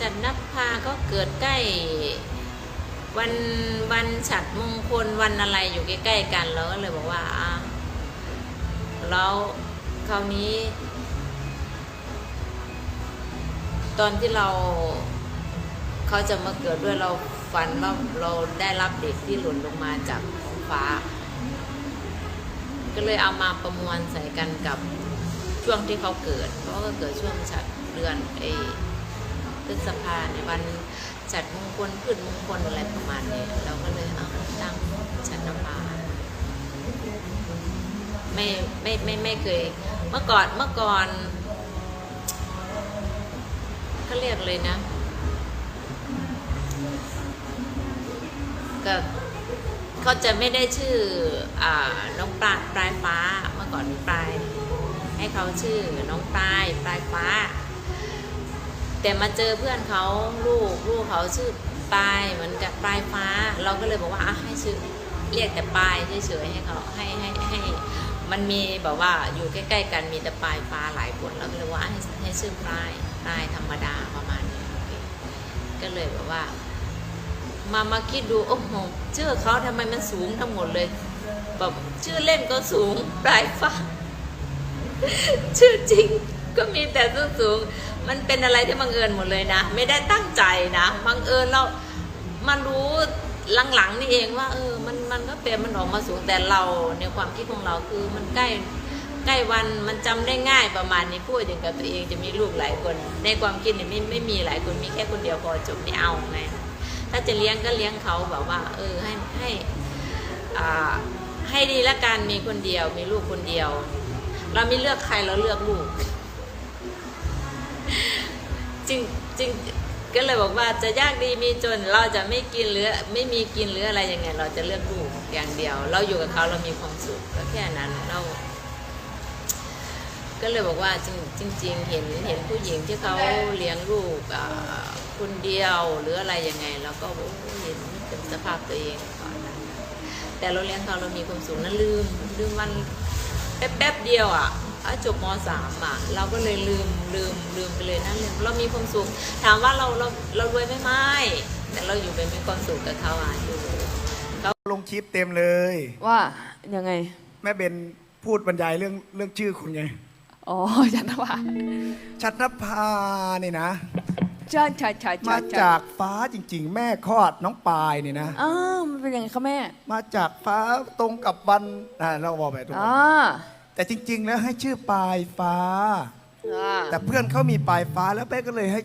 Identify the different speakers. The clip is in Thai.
Speaker 1: จันนภาก็เกิดใกล้ วันวันฉัดมงคลวันอะไรอยู่ใกล้ๆกันเราก็เลยบอกว่าอะแล้วคราวนี้ ตอนที่เราเขาจะมาเกิดด้วยเราฝันว่าเราได้รับเด็กที่หล่นลงมาจากท้องฟ้า ก็เลยเอามาประมวลใส่กันกับช่วงที่เขาเกิด เพราะก็เกิดช่วงฉัดเดือนเอ ฤษภาในวันจัดมงคลพืชมงคลอะไรประมาณนี้เราก็เลยเอาตั้งฉันน้ำปาไม่ไม่ไม่ไม่เคย เมื่อก่อนเมื่อก่อนก็เรียกเลยนะก็เขาจะไม่ได้ชื่ออน้องปลายปลายฟ้าเมื่อก่อนปลายให้เขาชื่อน้องปลายปลายฟ้า แต่มาเจอเพื่อนเขาลูกลูกเขาชื่อปลายเหมือนกับปลายฟ้า เราก็เลยบอกว่าอะให้ชื่อเรียกแต่ปลายเฉยๆให้เขาให้ให้ให้มันมีแบบว่าอยู่ใกล้ๆกันมีแต่ปลายฟ้าหลายคนเราก็เลยว่าให้ให้ชื่อปลายปลายธรรมดาประมาณนี้ก็เลยแบบว่า มามาคิดดูโอ้โหชื่อเขาทำไมมันสูงทั้งหมดเลยแบบชื่อเล่นก็สูงปลายฟ้า ชื่อจริงก็มีแต่สูงสูง มันเป็นอะไรที่บังเอิญหมดเลยนะ ไม่ได้ตั้งใจนะบังเอิญเรามารู้หลังๆนี่เองว่าเออมันมันก็เป็นมันออกมาสูงแต่เราในความคิดของเราคือมันใกล้ใกล้วันมันจำได้ง่ายประมาณนี้พูดอย่างกับตัวเองจะมีลูกหลายคน ในความคิดเนี่ยไม่ไม่มีหลายคนมีแค่คนเดียวพอจบไม่เอาไงถ้าจะเลี้ยงก็เลี้ยงเขาแบบว่า เออให้ให้อ่าให้ดีละกันมีคนเดียวมีลูกคนเดียว เราไม่เลือกใครเราเลือกลูก จริงจริงก็เลยบอกว่าจะยากดีมีจนเราจะไม่กินหรือไม่มีกินหรืออะไรยังไง เราจะเลือกลูกอย่างเดียว เราอยู่กับเขาเรามีความสุขก็แค่นั้นเรา ก็เลยบอกว่าจริงจริงๆเห็นเห็นผู้หญิงที่เขาเลี้ยงลูกคนเดียวหรืออะไรยังไงเราก็บอกเห็นเป็นสภาพตัวเองก่อนนะแต่เราเลี้ยงเขาเรามีความสุขนะลืมลืมวันแป๊บแป๊บๆเดียวอะ จบมสามอะ เราก็เลยลืมลืมลืมไปเลยนะลืมเรามีความสุข ถามว่าเราเราเรารวยไหม่ไม่ แต่เราอยู่เป็นมีความสุขกับเขาอะอยู่
Speaker 2: ลงคลิปเต็มเลย
Speaker 3: ว่ายังไง
Speaker 2: แม่เบนพูดบรรยายเรื่องเรื่องชื่อคุณไง
Speaker 3: อ๋อจันทวา
Speaker 2: ชัดนภานี่นะ
Speaker 3: ใช่ใช่ใช่ใช่
Speaker 2: มา
Speaker 3: ใช่
Speaker 2: จากฟ้าจริง ๆ แม่คลอดน้องปายนี่นะ
Speaker 3: อ้าวมันเป็นยังไงคะแม่
Speaker 2: มาจากฟ้าตรงกับวันอ่าเราบอกไปตรง
Speaker 3: อ่า
Speaker 2: แต่จริง ๆ แล้วให้ชื่อปลายฟ้า
Speaker 3: อ่า
Speaker 2: แต่เพื่อนเขามีปลายฟ้าแล้วแม่ก็เลยให้